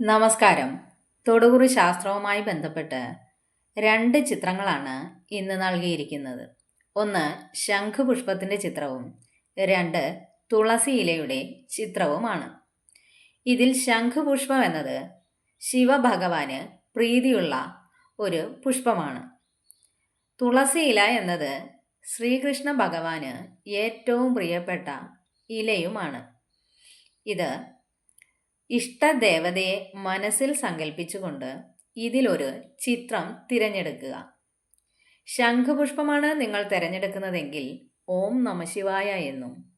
നമസ്കാരം. തൊടുകുറി ശാസ്ത്രവുമായി ബന്ധപ്പെട്ട് രണ്ട് ചിത്രങ്ങളാണ് ഇന്ന് നൽകിയിരിക്കുന്നത്. ഒന്ന് ശംഖുപുഷ്പത്തിന്റെ ചിത്രവും രണ്ട് തുളസി ഇലയുടെ ചിത്രവുമാണ്. ഇതിൽ ശംഖുപുഷ്പം എന്നത് ശിവഭഗവാന് പ്രീതിയുള്ള ഒരു പുഷ്പമാണ്. തുളസി ഇല എന്നത് ശ്രീകൃഷ്ണ ഭഗവാന് ഏറ്റവും പ്രിയപ്പെട്ട ഇലയുമാണ്. ഇത് ഇഷ്ടദേവതയെ മനസ്സിൽ സങ്കല്പിച്ചുകൊണ്ട് ഇതിലൊരു ചിത്രം തിരഞ്ഞെടുക്കുക. ശംഖുപുഷ്പമാണ് നിങ്ങൾ തിരഞ്ഞെടുക്കുന്നതെങ്കിൽ ഓം നമശിവായ എന്നും.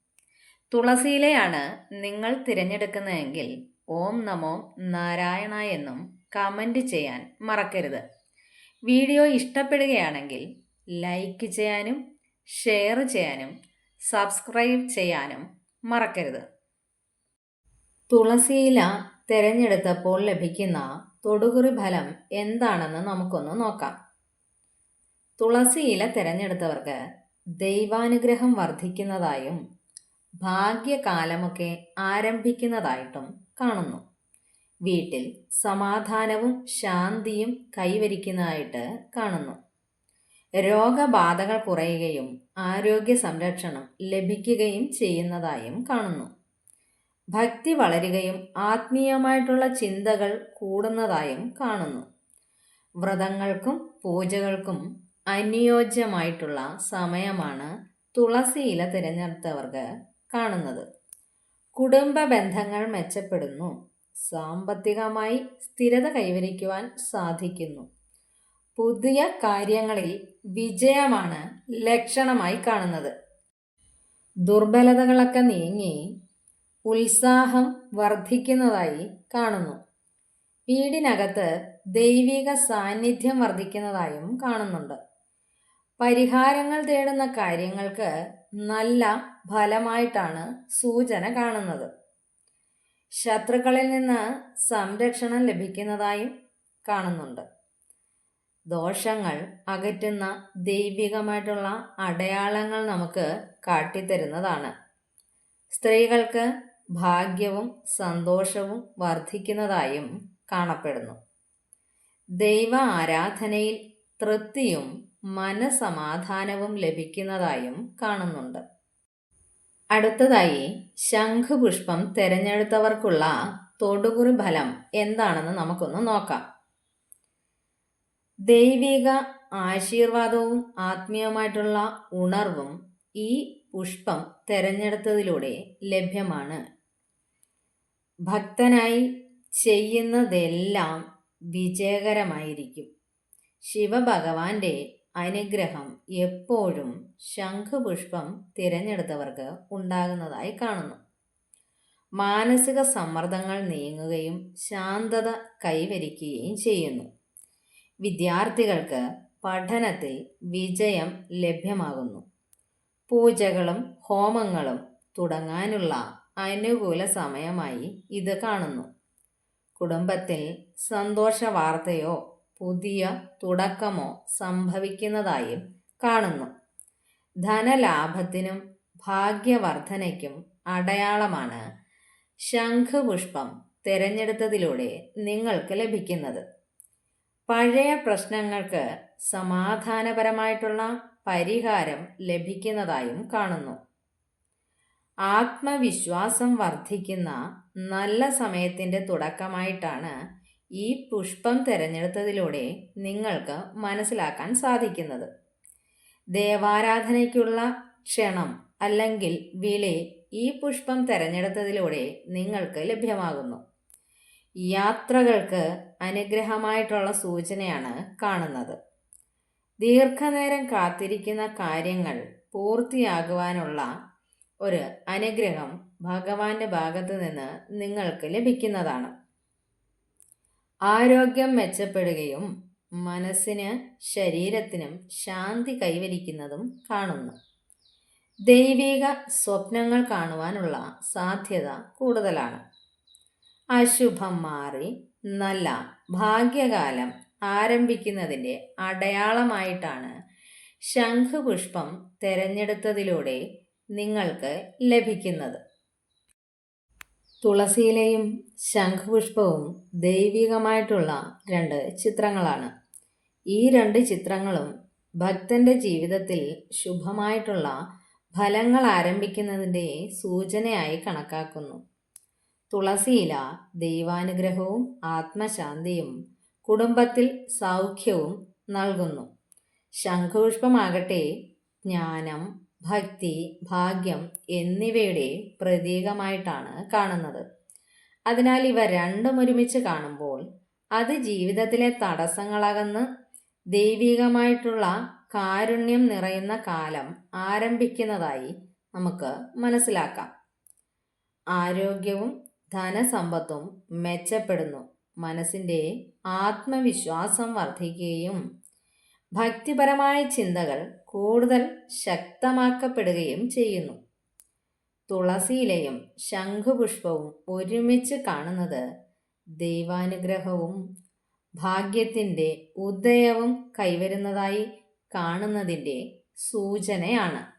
തുളസിയിലെയാണ് നിങ്ങൾ തിരഞ്ഞെടുക്കുന്നതെങ്കിൽ ഓം നമോ നാരായണ എന്നും കമന്റ് ചെയ്യാൻ മറക്കരുത്. വീഡിയോ ഇഷ്ടപ്പെടുകയാണെങ്കിൽ ലൈക്ക് ചെയ്യാനും ഷെയർ ചെയ്യാനും സബ്സ്ക്രൈബ് ചെയ്യാനും മറക്കരുത്. തുളസിയില തിരഞ്ഞെടുത്തപ്പോൾ ലഭിക്കുന്ന തൊടുകുറി ഫലം എന്താണെന്ന് നമുക്കൊന്ന് നോക്കാം. തുളസിയില തിരഞ്ഞെടുത്തവർക്ക് ദൈവാനുഗ്രഹം വർദ്ധിക്കുന്നതായും ഭാഗ്യകാലമൊക്കെ ആരംഭിക്കുന്നതായിട്ടും കാണുന്നു. വീട്ടിൽ സമാധാനവും ശാന്തിയും കൈവരിക്കുന്നതായിട്ട് കാണുന്നു. രോഗബാധകൾ കുറയുകയും ആരോഗ്യ സംരക്ഷണം ലഭിക്കുകയും ചെയ്യുന്നതായും കാണുന്നു. ഭക്തി വളരുകയും ആത്മീയമായിട്ടുള്ള ചിന്തകൾ കൂടുന്നതായും കാണുന്നു. വ്രതങ്ങൾക്കും പൂജകൾക്കും അനുയോജ്യമായിട്ടുള്ള സമയമാണ് തുളസി ഇല തിരഞ്ഞെടുത്തവർക്ക് കാണുന്നത്. കുടുംബ ബന്ധങ്ങൾ മെച്ചപ്പെടുന്നു. സാമ്പത്തികമായി സ്ഥിരത കൈവരിക്കുവാൻ സാധിക്കുന്നു. പുതിയ കാര്യങ്ങളിൽ വിജയമാണ് ലക്ഷണമായി കാണുന്നത്. ദുർബലതകളൊക്കെ നീങ്ങി ഉത്സാഹം വർദ്ധിക്കുന്നതായി കാണുന്നു. വീടിനകത്ത് ദൈവിക സാന്നിധ്യം വർദ്ധിക്കുന്നതായും കാണുന്നുണ്ട്. പരിഹാരങ്ങൾ തേടുന്ന കാര്യങ്ങൾക്ക് നല്ല ഫലമായിട്ടാണ് സൂചന കാണുന്നത്. ശത്രുക്കളിൽ നിന്ന് സംരക്ഷണം ലഭിക്കുന്നതായും കാണുന്നുണ്ട്. ദോഷങ്ങൾ അകറ്റുന്ന ദൈവികമായിട്ടുള്ള അടയാളങ്ങൾ നമുക്ക് കാട്ടിത്തരുന്നതാണ്. സ്ത്രീകൾക്ക് ഭാഗ്യവും സന്തോഷവും വർദ്ധിക്കുന്നതായും കാണപ്പെടുന്നു. ദൈവ ആരാധനയിൽ തൃപ്തിയും മനസമാധാനവും ലഭിക്കുന്നതായും കാണുന്നുണ്ട്. അടുത്തതായി ശംഖുപുഷ്പം തിരഞ്ഞെടുത്തവർക്കുള്ള തൊടുകുറി ഫലം എന്താണെന്ന് നമുക്കൊന്ന് നോക്കാം. ദൈവിക ആശീർവാദവും ആത്മീയമായിട്ടുള്ള ഉണർവും ഈ പുഷ്പം തിരഞ്ഞെടുത്തതിലൂടെ ലഭ്യമാണ്. ഭക്തനായി ചെയ്യുന്നതെല്ലാം വിജയകരമായിരിക്കും. ശിവഭഗവാന്റെ അനുഗ്രഹം എപ്പോഴും ശംഖുപുഷ്പം തിരഞ്ഞെടുത്തവർക്ക് ഉണ്ടാകുന്നതായി കാണുന്നു. മാനസിക സമ്മർദ്ദങ്ങൾ നീങ്ങുകയും ശാന്തത കൈവരിക്കുകയും ചെയ്യുന്നു. വിദ്യാർത്ഥികൾക്ക് പഠനത്തിൽ വിജയം ലഭ്യമാകുന്നു. പൂജകളും ഹോമങ്ങളും തുടങ്ങാനുള്ള അനുകൂല സമയമായി ഇത് കാണുന്നു. കുടുംബത്തിൽ സന്തോഷ വാർത്തയോ പുതിയ തുടക്കമോ സംഭവിക്കുന്നതായും കാണുന്നു. ധനലാഭത്തിനും ഭാഗ്യവർദ്ധനയ്ക്കും അടയാളമാണ് ശംഖുപുഷ്പം തിരഞ്ഞെടുത്തതിലൂടെ നിങ്ങൾക്ക് ലഭിക്കുന്നത്. പഴയ പ്രശ്നങ്ങൾക്ക് സമാധാനപരമായിട്ടുള്ള പരിഹാരം ലഭിക്കുന്നതായും കാണുന്നു. ആത്മവിശ്വാസം വർദ്ധിക്കുന്ന നല്ല സമയത്തിന്റെ തുടക്കമായിട്ടാണ് ഈ പുഷ്പം തിരഞ്ഞെടുത്തതിലൂടെ നിങ്ങൾക്ക് മനസ്സിലാക്കാൻ സാധിക്കുന്നത്. ദേവാരാധനയ്ക്കുള്ള ക്ഷണം അല്ലെങ്കിൽ വിളി ഈ പുഷ്പം തിരഞ്ഞെടുത്തതിലൂടെ നിങ്ങൾക്ക് ലഭ്യമാകുന്നു. യാത്രകൾക്ക് അനുഗ്രഹമായിട്ടുള്ള സൂചനയാണ് കാണുന്നത്. ദീർഘനേരം കാത്തിരിക്കുന്ന കാര്യങ്ങൾ പൂർത്തിയാകുവാനുള്ള ഒരു അനുഗ്രഹം ഭഗവാന്റെ ഭാഗത്ത് നിന്ന് നിങ്ങൾക്ക് ലഭിക്കുന്നതാണ്. ആരോഗ്യം മെച്ചപ്പെടുകയും മനസ്സിന് ശരീരത്തിനും ശാന്തി കൈവരിക്കുന്നതും കാണുന്നു. ദൈവിക സ്വപ്നങ്ങൾ കാണുവാനുള്ള സാധ്യത കൂടുതലാണ്. അശുഭം മാറി നല്ല ഭാഗ്യകാലം ആരംഭിക്കുന്നതിന്റെ അടയാളമായിട്ടാണ് ശംഖുപുഷ്പം തിരഞ്ഞെടുത്തതിലൂടെ നിങ്ങൾക്ക് ലഭിക്കുന്നത്. തുളസിയിലയും ശംഖുപുഷ്പവും ദൈവികമായിട്ടുള്ള രണ്ട് ചിത്രങ്ങളാണ്. ഈ രണ്ട് ചിത്രങ്ങളും ഭക്തന്റെ ജീവിതത്തിൽ ശുഭമായിട്ടുള്ള ഫലങ്ങൾ ആരംഭിക്കുന്നതിന്റെ സൂചനയായി കണക്കാക്കുന്നു. തുളസിയില ദൈവാനുഗ്രഹവും ആത്മശാന്തിയും കുടുംബത്തിൽ സൗഖ്യവും നൽകുന്നു. ശംഖുപുഷ്പമാകട്ടെ ജ്ഞാനം ഭക്തി ഭാഗ്യം എന്നിവയുടെ പ്രതീകമായിട്ടാണ് കാണുന്നത്. അതിനാൽ ഇവ രണ്ടും ഒരുമിച്ച് കാണുമ്പോൾ അത് ജീവിതത്തിലെ തടസ്സങ്ങളകന്ന് ദൈവികമായിട്ടുള്ള കാരുണ്യം നിറയുന്ന കാലം ആരംഭിക്കുന്നതായി നമുക്ക് മനസ്സിലാക്കാം. ആരോഗ്യവും ധനസമ്പത്തും മെച്ചപ്പെടുന്നു. മനസ്സിന്റെ ആത്മവിശ്വാസം വർദ്ധിക്കുകയും ഭക്തിപരമായ ചിന്തകൾ കൂടുതൽ ശക്തമാക്കപ്പെടുകയും ചെയ്യുന്നു. തുളസിയിലയും ശംഖുപുഷ്പവും ഒരുമിച്ച് കാണുന്നത് ദൈവാനുഗ്രഹവും ഭാഗ്യത്തിന്റെ ഉദയവും കൈവരുന്നതായി കാണുന്നതിന്റെ സൂചനയാണ്.